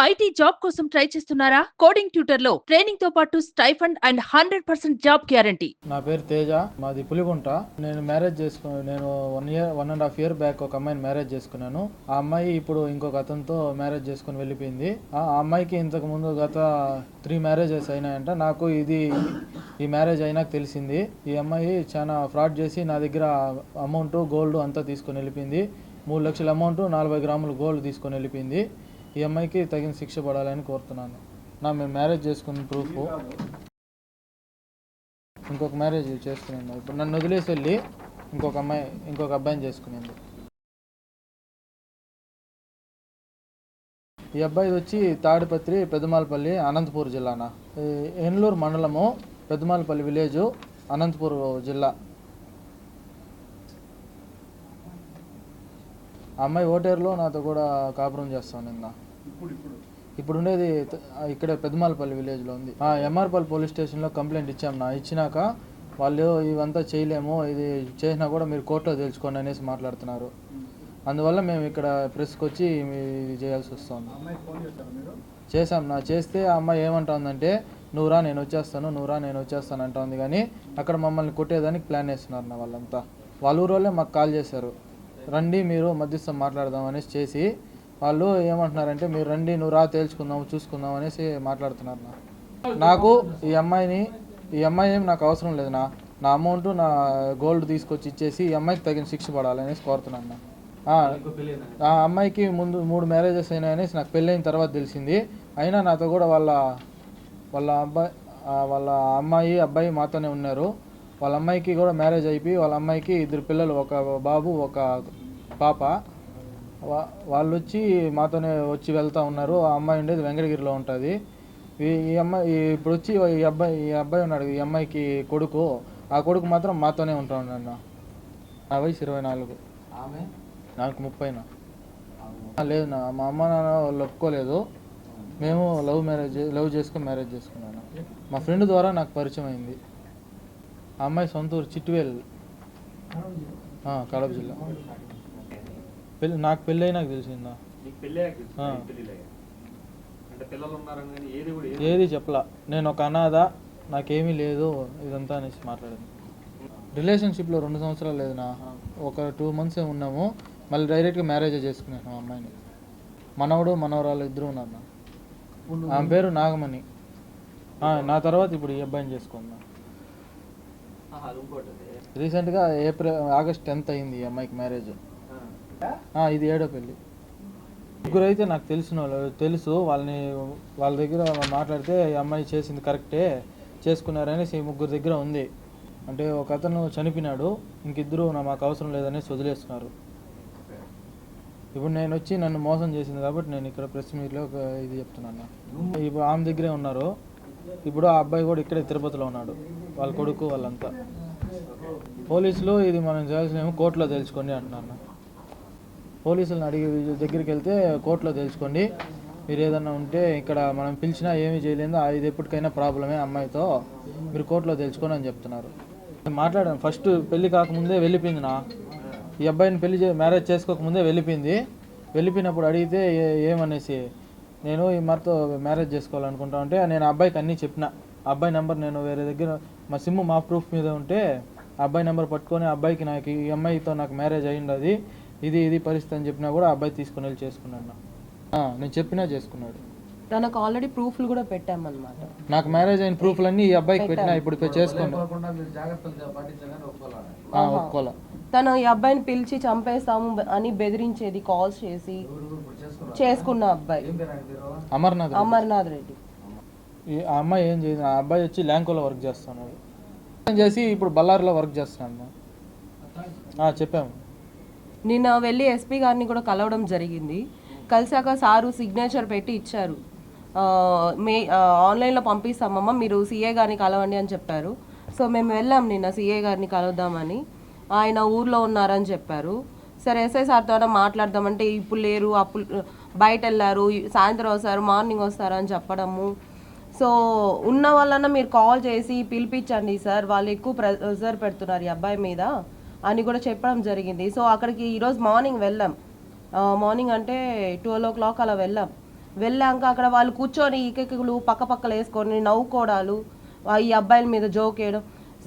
IT job కోసం try చేస్తున్నారా? Coding ట్యూటర్లో ట్రైనింగ్తో పాటు stipend and hundred percent job guarantee. నా పేరు తేజ మాది పులిగుంట. నేను మ్యారేజ్ చేసుకు నేను one year one and half year back ఒక అమ్మాయిని మ్యారేజ్ చేసుకున్నాను. ఆ అమ్మాయి ఇప్పుడు ఇంకొక అతనితో మ్యారేజ్ చేసుకుని వెళ్ళిపోయింది. ఆ అమ్మాయికి ఇంతకు ముందు గత త్రీ మ్యారేజెస్ అయినాయంట. నాకు ఇది ఈ మ్యారేజ్ అయినాక తెలిసింది. ఈ అమ్మాయి చాలా ఫ్రాడ్ చేసి నా దగ్గర అమౌంట్ గోల్డ్ అంతా తీసుకొని వెళ్ళిపోయింది. మూడు లక్షల అమౌంట్ నలభై గ్రాములు గోల్డ్ తీసుకొని వెళ్ళిపోయింది. ఈ అమ్మాయికి తగిన శిక్ష పడాలని కోరుతున్నాను. నా మేము మ్యారేజ్ చేసుకున్న ప్రూఫ్ ఇంకొక మ్యారేజ్ చేసుకునింది. ఇప్పుడు నన్ను వదిలేసి వెళ్ళి ఇంకొక అమ్మాయి ఇంకొక అబ్బాయిని చేసుకునింది. ఈ అబ్బాయి వచ్చి తాడిపత్రి పెద్దమాలపల్లి అనంతపూర్ జిల్లానా. ఈ ఎన్లూరు మండలము పెద్దమాలపల్లి విలేజ్ అనంతపూర్ జిల్లా. ఆ అమ్మాయి ఓటేరులో నాతో కూడా కాపురం చేస్తాను నిన్న ఇప్పుడు ఉండేది ఇక్కడే పెద్దమాలపల్లి విలేజ్లో ఉంది. ఆ ఎంఆర్పల్లి పోలీస్ స్టేషన్లో కంప్లైంట్ ఇచ్చాం నా. ఇచ్చినాక వాళ్ళు ఇవంతా చేయలేము ఇది చేసినా కూడా మీరు కోర్టులో తెలుసుకోండి అనేసి మాట్లాడుతున్నారు. అందువల్ల మేము ఇక్కడ ప్రెస్కి వచ్చి ఇది చేయాల్సి వస్తుంది చేసాం నా. చేస్తే ఆ అమ్మాయి ఏమంటుందంటే నువ్వు రా నేను వచ్చేస్తాను నువ్వు రా నేను వచ్చేస్తాను అంటుంది. కానీ అక్కడ మమ్మల్ని కొట్టేదానికి ప్లాన్ వేస్తున్నారు నా వాళ్ళంతా. వాళ్ళ ఊరు వాళ్ళే మాకు కాల్ చేశారు. రండి మీరు మధ్యస్థం మాట్లాడదాం అనేసి చేసి వాళ్ళు ఏమంటున్నారంటే మీరు రండి నువ్వు రా తేల్చుకుందాం చూసుకుందాం అనేసి మాట్లాడుతున్నారు నా. నాకు ఈ అమ్మాయిని ఈ అమ్మాయి ఏం నాకు అవసరం లేదు నా. నా అమౌంట్ నా గోల్డ్ తీసుకొచ్చి ఇచ్చేసి ఈ అమ్మాయికి తగిన శిక్ష పడాలనేసి కోరుతున్నాను నా. ఆ, అమ్మాయికి ముందు మూడు మ్యారేజెస్ అయినాయనేసి నాకు పెళ్ళైన తర్వాత తెలిసింది. అయినా నాతో కూడా వాళ్ళ వాళ్ళ అబ్బాయి వాళ్ళ అమ్మాయి అబ్బాయి మాతోనే ఉన్నారు. వాళ్ళ అమ్మాయికి కూడా మ్యారేజ్ అయిపోయి వాళ్ళ అమ్మాయికి ఇద్దరు పిల్లలు ఒక బాబు ఒక పాప. వా- వాళ్ళు వచ్చి మాతోనే వచ్చి వెళ్తూ ఉన్నారు. ఆ అమ్మాయి ఉండేది వెంకటగిరిలో ఉంటుంది. ఈ అమ్మాయి ఇప్పుడు వచ్చి ఈ అబ్బాయి ఈ అబ్బాయి ఉన్నాడు ఈ అమ్మాయికి కొడుకు. ఆ కొడుకు మాత్రం మాతోనే ఉంటా ఉన్నాడు నా వయసు ఇరవై నాలుగు. నాకు ముప్పైనా లేదు నా మా అమ్మ నాన్న వాళ్ళు ఒప్పుకోలేదు. మేము లవ్ మ్యారేజ్ లవ్ చేసుకుని మ్యారేజ్ చేసుకున్నాను. మా ఫ్రెండ్ ద్వారా నాకు పరిచయం అయింది. ఆ అమ్మాయి సొంత ఊరు చిట్టువేల్. కడప జిల్లా. పెళ్ళి నాకు పెళ్ళి తెలిసిందా? నీకు కానీ ఏది చెప్పలా. నేను ఒక అనాథ నాకేమీ లేదు ఇదంతా అనేసి మాట్లాడింది. రిలేషన్షిప్లో రెండు సంవత్సరాలు లేదు నా ఒక టూ మంత్స్ ఉన్నాము. మళ్ళీ డైరెక్ట్గా మ్యారేజ్ చేసుకున్నాను అమ్మాయిని. మనవడు మనవరాలు ఇద్దరు ఉన్నారు నా. ఆమె పేరు నాగమణి. నా తర్వాత ఇప్పుడు ఈ అబ్బాయిని చేసుకున్నా రీసెంట్గా ఏప్రిల్ ఆగస్ట్ టెన్త్ అయింది ఈ అమ్మాయికి మ్యారేజ్. ఇది ఏడో పెళ్ళి. ముగ్గురు అయితే నాకు తెలిసిన వాళ్ళు తెలుసు వాళ్ళని వాళ్ళ దగ్గర మాట్లాడితే ఈ అమ్మాయి చేసింది కరెక్టే చేసుకున్నారనేసి ముగ్గురు దగ్గర ఉంది. అంటే ఒక అతను చనిపోయినాడు ఇంకిద్దరు నా మాకు అవసరం లేదనేసి వదిలేస్తున్నారు. ఇప్పుడు నేను వచ్చి నన్ను మోసం చేసింది కాబట్టి నేను ఇక్కడ ప్రెస్ మీట్లో ఇది చెప్తున్నాను. ఇప్పుడు ఆమె దగ్గరే ఉన్నారు. ఇప్పుడు ఆ అబ్బాయి కూడా ఇక్కడే తిరుపతిలో ఉన్నాడు. వాళ్ళ కొడుకు వాళ్ళంతా. పోలీసులు ఇది మనం చేయాల్సిన కోర్టులో తెలుసుకోండి అంటున్నాను. పోలీసులను అడిగి దగ్గరికి వెళ్తే కోర్టులో తెలుసుకోండి. మీరు ఏదన్నా ఉంటే ఇక్కడ మనం పిలిచినా ఏమీ చేయలేదు ఇది ఎప్పటికైనా ప్రాబ్లమే అమ్మాయితో. మీరు కోర్టులో తెలుసుకోండి అని చెప్తున్నారు. మాట్లాడాను. ఫస్ట్ పెళ్ళి కాకముందే వెళ్ళిపోయింది నా. ఈ అబ్బాయిని పెళ్ళి చే మ్యారేజ్ చేసుకోకముందే వెళ్ళిపోయింది. వెళ్ళిపోయినప్పుడు అడిగితే ఏ- ఏమనేసి నేను ఈ మరితో మ్యారేజ్ చేసుకోవాలనుకుంటా ఉంటే నేను ఆ అబ్బాయికి అన్నీ చెప్పిన. అబ్బాయి నెంబర్ నేను వేరే దగ్గర మా సిమ్ మా ప్రూఫ్ మీద ఉంటే అబ్బాయి నెంబర్ పట్టుకొని అబ్బాయికి నాకు ఈ అమ్మాయితో నాకు మ్యారేజ్ అయ్యింది అది ఇది ఇది పరిస్థితి అని చెప్పినా కూడా అబ్బాయి తీసుకొని వెళ్ళి చేసుకున్నాడు. ఆ, నేను చెప్పినా చేసుకున్నాడు. తనకు ఆల్రెడీ ప్రూఫ్లు కూడా పెట్టామన్నమాట. నాకు మ్యారేజ్ అయిన ప్రూఫ్లన్నీ ఈ అబ్బాయికి పెట్టినా ఇప్పుడు చేసుకోండి ఒప్పుకోలే తను ఈ అబ్బాయిని పిలిచి చంపేస్తాము అని బెదిరించేది కాల్స్ చేసి. చేసుకున్న అబ్బాయి. అమర్నాథ్. అమర్నాథ్ రెడ్డి. ఈ ఆ అమ్మాయి ఏం చేయదు ఆ అబ్బాయి వచ్చి ల్యాంకోలో వర్క్ చేస్తున్నాడు. చేసి ఇప్పుడు బళ్ళారిలో వర్క్ చేస్తున్నాడు? ఆ, చెప్పాము. నిన్న వెళ్ళి ఎస్పీ గారిని కూడా కలవడం జరిగింది. కలిసాక సారు సిగ్నేచర్ పెట్టి ఇచ్చారు. ఆ, మే ఆ, ఆన్లైన్లో పంపిస్తామమ్మా మీరు సీఏ గారిని కలవండి అని చెప్పారు. సో మేము వెళ్ళాం నిన్న సీఏ గారిని కలుద్దామని. ఆయన ఊర్లో ఉన్నారని చెప్పారు. సరే ఎస్ఐ సార్తో మాట్లాడదామంటే ఇప్పుడు లేరు అప్పుడు బయట వెళ్ళారు సాయంత్రం వస్తారు మార్నింగ్ వస్తారు అని చెప్పడము. సో ఉన్న వాళ్ళన్నా మీరు కాల్ చేసి పిలిపించండి సార్ వాళ్ళు ఎక్కువ ప్రెజర్ పెడుతున్నారు ఈ అబ్బాయి మీద అని కూడా చెప్పడం జరిగింది. సో అక్కడికి ఈరోజు మార్నింగ్ వెళ్ళాం. మార్నింగ్ అంటే ట్వెల్వ్ ఓ క్లాక్ అలా వెళ్ళాం. వెళ్ళాక అక్కడ వాళ్ళు కూర్చొని ఈకెక్కులు పక్క పక్కలు వేసుకొని నవ్వుకోవడాలు ఈ అబ్బాయిల మీద జోక్ వేయడం.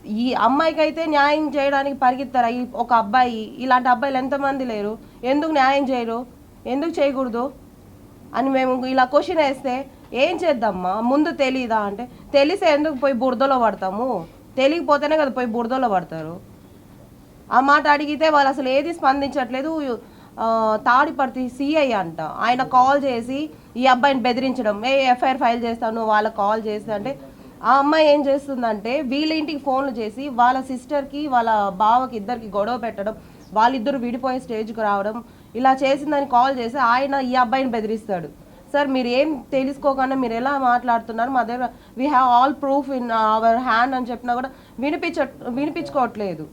ఈ అమ్మాయికి అయితే న్యాయం చేయడానికి పరిగెత్తారా? ఈ ఒక అబ్బాయి ఇలాంటి అబ్బాయిలు ఎంతమంది లేరు? ఎందుకు న్యాయం చేయరు? ఎందుకు చేయకూడదు? అని మేము ఇలా క్వశ్చన్ వేస్తే ఏం చేద్దామ్మా? ముందు తెలీదా అంటే తెలిసే ఎందుకు పోయి బురదలో పడతాము? తెలియకపోతేనే కదా పోయి బురదలో పడతారు. ఆ మాట అడిగితే వాళ్ళు అసలు ఏది స్పందించట్లేదు. తాడిపర్తి సిఐ అంట. ఆయన కాల్ చేసి ఈ అబ్బాయిని బెదిరించడం. ఏ ఎఫ్ఐఆర్ ఫైల్ చేస్తాను వాళ్ళకి కాల్ చేస్తే అంటే ఆ అమ్మాయి ఏం చేస్తుందంటే వీళ్ళ ఇంటికి ఫోన్లు చేసి వాళ్ళ సిస్టర్కి వాళ్ళ బావకి ఇద్దరికి గొడవ పెట్టడం వాళ్ళిద్దరు విడిపోయే స్టేజ్కి రావడం ఇలా చేసిందని కాల్ చేసి ఆయన ఈ అబ్బాయిని బెదిరిస్తాడు. సార్ మీరు ఏం తెలుసుకోకుండా మీరు ఎలా మాట్లాడుతున్నారు? మా దగ్గర we have all proof in our hand అని చెప్పినా కూడా వినిపించ వినిపించుకోవట్లేదు.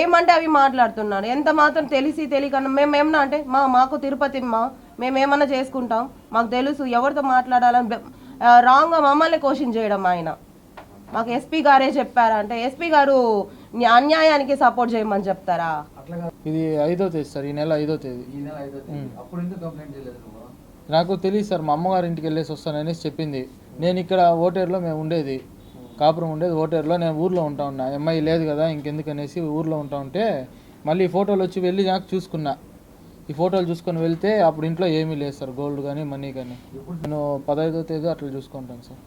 ఏమంటే అవి మాట్లాడుతున్నాను ఎంత మాత్రం తెలిసి తెలియకన్నా మేము ఏమన్నా అంటే మా మాకు తిరుపతి మా మేము ఏమన్నా చేసుకుంటాం? మాకు తెలుసు ఎవరితో మాట్లాడాలని రాంగ్గా మమ్మల్ని క్వశ్చన్ చేయడం ఆయన. మాకు ఎస్పీ గారే చెప్పారా? అంటే ఎస్పీ గారు న్యా- అన్యాయానికి సపోర్ట్ చేయమని చెప్తారా? ఇది ఐదో తేదీ సార్ ఈ నెల ఐదో తేదీ. నాకు తెలియదు సార్ మా అమ్మగారి ఇంటికి వెళ్ళేసి వస్తాననేసి చెప్పింది. నేను ఇక్కడ ఓటేరులో మేము ఉండేది. కాపురం ఉండేది ఓటేరులో. నేను ఊర్లో ఉంటా ఉన్నా. అమ్మాయి లేదు కదా ఇంకెందుకనేసి ఊర్లో ఉంటా ఉంటే మళ్ళీ ఫోటోలు వచ్చి వెళ్ళి నాకు చూసుకున్నా. ఈ ఫోటోలు చూసుకొని వెళ్తే అప్పుడు ఇంట్లో ఏమీ లేదు సార్ గోల్డ్ కానీ మనీ కానీ. నేను పదహైదో తేదీ అట్లా చూసుకుంటాను సార్.